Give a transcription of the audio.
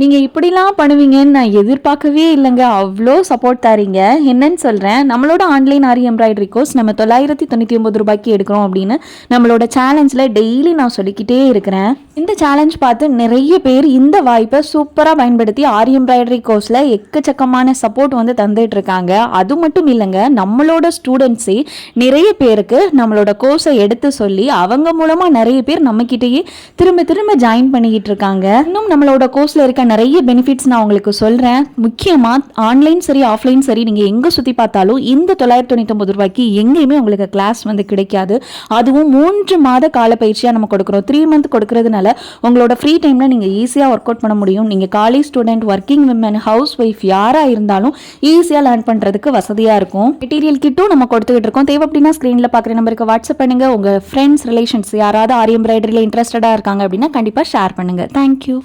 நீங்கள் இப்படிலாம் பண்ணுவீங்கன்னு நான் எதிர்பார்க்கவே இல்லைங்க. அவ்வளோ சப்போர்ட் தரீங்க. என்னன்னு சொல்கிறேன் நம்மளோட ஆன்லைன் ஆரி எம்ப்ராய்டரி கோர்ஸ் நம்ம தொள்ளாயிரத்தி தொண்ணூற்றி ஒம்பது ரூபாய்க்கு எடுக்கிறோம் அப்படின்னு நம்மளோட சேலஞ்சில் டெய்லி நான் சொல்லிக்கிட்டே இருக்கிறேன். இந்த சேலஞ்ச் பார்த்து நிறைய பேர் இந்த வாய்ப்பை சூப்பராக பயன்படுத்தி ஆரி எம்ப்ராய்டரி கோர்ஸில் எக்கச்சக்கமான சப்போர்ட் வந்து தந்துட்டு இருக்காங்க. அது மட்டும் இல்லைங்க நம்மளோட ஸ்டூடெண்ட்ஸே நிறைய பேருக்கு நம்மளோட கோர்ஸை எடுத்து சொல்லி அவங்க மூலமாக நிறைய பேர் நம்மக்கிட்டேயே திரும்ப திரும்ப ஜாயின் பண்ணிக்கிட்டு இருக்காங்க. இன்னும் நம்மளோட கோர்ஸில் இருக்க நிறைய பெனிஃபிட்ஸ் நான் உங்களுக்கு சொல்கிறேன் முக்கியமாக ஆன்லைன் சரி ஆஃப்லைன் சரி நீங்கள் எங்கே சுற்றி பார்த்தாலும் இந்த தொள்ளாயிரத்தி தொண்ணூத்தொம்பது ரூபாய்க்கு எங்கேயுமே உங்களுக்கு கிளாஸ் வந்து கிடைக்காது. அதுவும் மூன்று மாத கால பயிற்சியாக நம்ம கொடுக்குறோம். த்ரீ மந்த் கொடுக்கறதுனால உங்களோட ஃப்ரீ டைமில் நீங்கள் ஈஸியாக ஒர்க் அவுட் பண்ண முடியும். நீங்கள் college student working women housewife யாராக இருந்தாலும் ஈஸியாக லேர்ன் பண்ணுறதுக்கு வசதியாக இருக்கும். மெட்டீரியல் கிட்டும் நம்ம கொடுத்துக்கிட்டு இருக்கோம். தேவை அப்படின்னா ஸ்க்ரீனில் பார்க்குற நம்பருக்கு வாட்ஸ்அப் பண்ணுங்க. உங்கள் ஃப்ரெண்ட்ஸ் ரிலேஷன்ஸ் யாராவது ஆரி எம்ப்ராய்டரியில் இன்ட்ரெஸ்டடாக இருக்காங்க அப்படின்னா கண்டிப்பாக ஷேர் பண்ணுங்கள் தேங்க்யூ